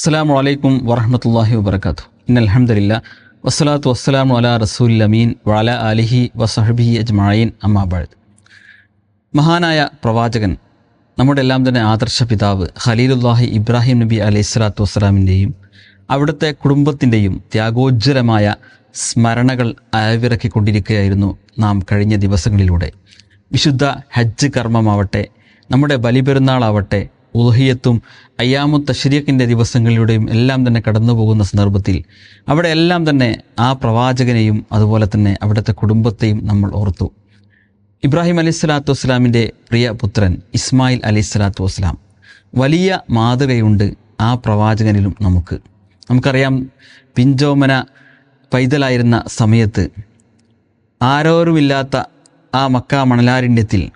അസ്സാം വലൈക്കും വറഹമത്തല്ലാഹി വബർക്കാത്തു ഇൻ അലഹമില്ല വസ്സലാത്തു വസ്സലാമു അല റസൂൽ അമീൻ വല അലിഹി വസഹബി അജ്മായീൻ അമ്മാബാഴ് മഹാനായ പ്രവാചകൻ നമ്മുടെ എല്ലാം തന്നെ ആദർശ പിതാവ് ഖലീലുല്ലാഹി ഇബ്രാഹിം നബി അലൈഹി സ്വലാത്തു വസ്സലാമിന്റെയും അവിടുത്തെ കുടുംബത്തിന്റെയും ത്യാഗോജ്വലമായ സ്മരണകൾ അയവിറക്കിക്കൊണ്ടിരിക്കുകയായിരുന്നു നാം കഴിഞ്ഞ ദിവസങ്ങളിലൂടെ. വിശുദ്ധ ഹജ്ജ് കർമ്മമാവട്ടെ നമ്മുടെ ബലിപെരുന്നാളാവട്ടെ ഉലഹിയത്തും അയ്യാമു തഷരീഖിന്റെ ദിവസങ്ങളിലൂടെയും എല്ലാം തന്നെ കടന്നു പോകുന്ന സന്ദർഭത്തിൽ അവിടെ എല്ലാം തന്നെ ആ പ്രവാചകനെയും അതുപോലെ തന്നെ അവിടുത്തെ കുടുംബത്തെയും നമ്മൾ ഓർത്തു. ഇബ്രാഹിം അലൈഹി സ്വലാത്തു വസ്സലാമിന്റെ പ്രിയ പുത്രൻ ഇസ്മായിൽ അലൈഹി സ്വലാത്തു വസ്സലാം. വലിയ മാതൃകയുണ്ട് ആ പ്രവാചകനിലും നമുക്ക്. നമുക്കറിയാം പിഞ്ചോമന പൈതലായിരുന്ന സമയത്ത് ആരോരുമില്ലാത്ത ആ മക്ക മണലാരണ്യത്തിൽ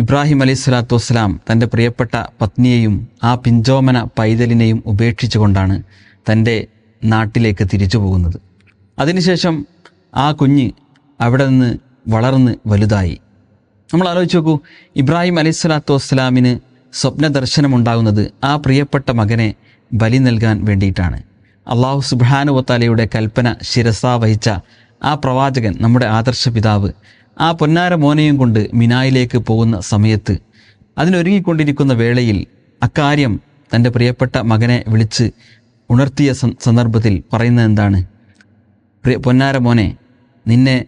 ഇബ്രാഹിം അലൈഹി സ്വലാത്തു വസ്സലാം തന്റെ പ്രിയപ്പെട്ട പത്നിയെയും ആ പിഞ്ചോമന പൈതലിനെയും ഉപേക്ഷിച്ചുകൊണ്ടാണ് തന്റെ നാട്ടിലേക്ക് തിരിച്ചു പോകുന്നത്. അതിനുശേഷം ആ കുഞ്ഞ് അവിടെ നിന്ന് വളർന്ന് വലുതായി. നമ്മൾ ആലോചിച്ച് നോക്കൂ ഇബ്രാഹിം അലൈഹി സ്വലാത്തു വസ്സലാമിന് സ്വപ്ന ദർശനമുണ്ടാകുന്നത് ആ പ്രിയപ്പെട്ട മകനെ ബലി നൽകാൻ വേണ്ടിയിട്ടാണ്. അള്ളാഹു സുബാനുവത്താലയുടെ കൽപ്പന ശിരസാ വഹിച്ച ആ പ്രവാചകൻ നമ്മുടെ ആദർശ പിതാവ് ആ പൊന്നാര മോനെയും കൊണ്ട് മിനായിലേക്ക് പോകുന്ന സമയത്ത് അതിനൊരുങ്ങിക്കൊണ്ടിരിക്കുന്ന വേളയിൽ അക്കാര്യം തന്റെ പ്രിയപ്പെട്ട മകനെ വിളിച്ച് ഉണർത്തിയ സന്ദർഭത്തിൽ പറയുന്നത് എന്താണ്? പ്രിയ പൊന്നാര മോനെ നിന്നെ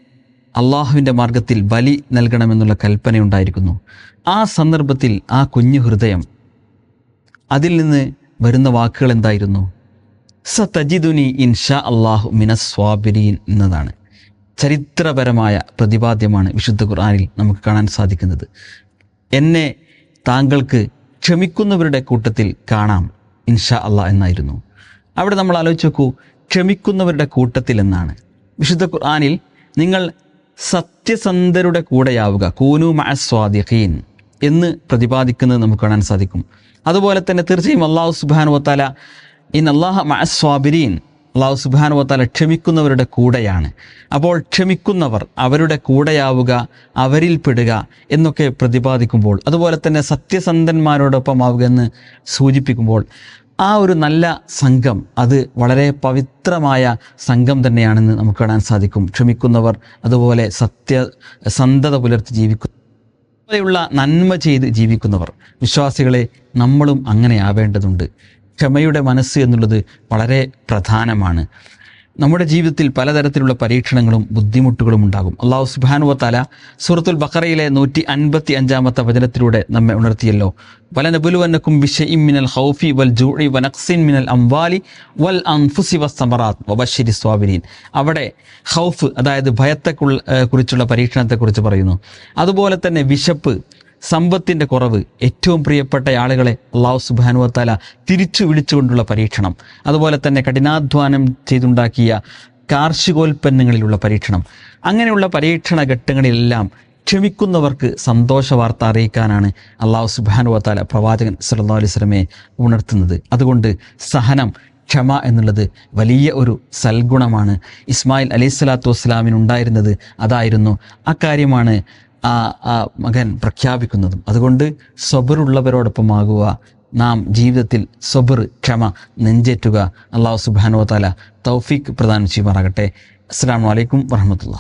അള്ളാഹുവിന്റെ മാർഗത്തിൽ ബലി നൽകണമെന്നുള്ള കൽപ്പനയുണ്ടായിരിക്കുന്നു. ആ സന്ദർഭത്തിൽ ആ കുഞ്ഞു ഹൃദയം അതിൽ നിന്ന് വരുന്ന വാക്കുകൾ എന്തായിരുന്നു? സ തജിദുനി ഇൻഷാ അള്ളാഹു മിനസ്വാബിരീൻ എന്നതാണ്. ചരിത്രപരമായ പ്രതിപാദ്യമാണ് വിശുദ്ധ ഖുർആാനിൽ നമുക്ക് കാണാൻ സാധിക്കുന്നത്. എന്നെ താങ്കൾക്ക് ക്ഷമിക്കുന്നവരുടെ കൂട്ടത്തിൽ കാണാം ഇൻഷാ അള്ളാഹ് എന്നായിരുന്നു. അവിടെ നമ്മൾ ആലോചിച്ച് നോക്കൂ ക്ഷമിക്കുന്നവരുടെ കൂട്ടത്തിൽ എന്നാണ്. വിശുദ്ധ ഖുർആാനിൽ നിങ്ങൾ സത്യസന്ധരുടെ കൂടെയാവുക കൂനു മഅസ്വാദിഖീൻ എന്ന് പ്രതിപാദിക്കുന്നത് നമുക്ക് കാണാൻ സാധിക്കും. അതുപോലെ തന്നെ തീർച്ചയായും അള്ളാഹു സുബാനുവത്താല ഇൻ അള്ളാഹ മഅസ്വാബിരീൻ അള്ളാഹു സുബാനുവത്താല ക്ഷമിക്കുന്നവരുടെ കൂടെയാണ്. അപ്പോൾ ക്ഷമിക്കുന്നവർ അവരുടെ കൂടെയാവുക അവരിൽ പെടുക എന്നൊക്കെ പ്രതിപാദിക്കുമ്പോൾ അതുപോലെ തന്നെ സത്യസന്ധന്മാരോടൊപ്പം ആവുക എന്ന് സൂചിപ്പിക്കുമ്പോൾ ആ ഒരു നല്ല സംഘം അത് വളരെ പവിത്രമായ സംഘം തന്നെയാണെന്ന് നമുക്ക് കാണാൻ സാധിക്കും. ക്ഷമിക്കുന്നവർ അതുപോലെ സത്യസന്ധത പുലർത്തി ജീവിക്കുന്നു നന്മ ചെയ്ത് ജീവിക്കുന്നവർ. വിശ്വാസികളെ നമ്മളും അങ്ങനെ ആവേണ്ടതുണ്ട്. ക്ഷമയുടെ മനസ്സ് എന്നുള്ളത് വളരെ പ്രധാനമാണ്. നമ്മുടെ ജീവിതത്തിൽ പലതരത്തിലുള്ള പരീക്ഷണങ്ങളും ബുദ്ധിമുട്ടുകളും ഉണ്ടാകും. അള്ളാഹു സുബാനുവ തല സൂറത്തുൽ ബക്കറയിലെ നൂറ്റി അൻപത്തി അഞ്ചാമത്തെ വചനത്തിലൂടെ നമ്മെ ഉണർത്തിയല്ലോ. വല നബുലുവന്നക്കും മിനൽ ഹൗഫി വൽ ജൂഇ വനക്സിൻ മിനൽ അംവാലി വൽ അൻഫുസി വസ്തമറാത്ത് വബഷിരി സ്വാബിരീൻ. അവിടെ ഹൗഫ് അതായത് ഭയത്തെ കുറിച്ചുള്ള പരീക്ഷണത്തെക്കുറിച്ച് പറയുന്നു. അതുപോലെ തന്നെ വിശപ്പ് സമ്പത്തിന്റെ കുറവ് ഏറ്റവും പ്രിയപ്പെട്ട ആളുകളെ അള്ളാഹു സുബാനുവത്താല തിരിച്ചു വിളിച്ചുകൊണ്ടുള്ള പരീക്ഷണം. അതുപോലെ തന്നെ കഠിനാധ്വാനം ചെയ്തുണ്ടാക്കിയ കാർഷികോൽപ്പന്നങ്ങളിലുള്ള പരീക്ഷണം. അങ്ങനെയുള്ള പരീക്ഷണ ഘട്ടങ്ങളിലെല്ലാം ക്ഷമിക്കുന്നവർക്ക് സന്തോഷ വാർത്ത അറിയിക്കാനാണ് അള്ളാഹു സുബാനുവത്താല പ്രവാചകൻ സല്ലാ അലൈഹി സ്വലമെ ഉണർത്തുന്നത്. അതുകൊണ്ട് സഹനം ക്ഷമ എന്നുള്ളത് വലിയ ഒരു സൽഗുണമാണ്. ഇസ്മായിൽ അലൈഹി സ്വലാത്തു വസ്സലാമിനുണ്ടായിരുന്നത് അതായിരുന്നു. അക്കാര്യമാണ് ആ ആ മകൻ പ്രഖ്യാപിക്കുന്നതും. അതുകൊണ്ട് സ്വബറുള്ളവരോടൊപ്പമാകുക നാം ജീവിതത്തിൽ സ്വബർ ക്ഷമ നെഞ്ചേറ്റുക. അള്ളാഹു സുബാനുവ താല തൗഫീഖ് പ്രദാനം ചെയ്യുമാറാകട്ടെ. അസ്സാം വലൈക്കും വർഹമത്തുള്ള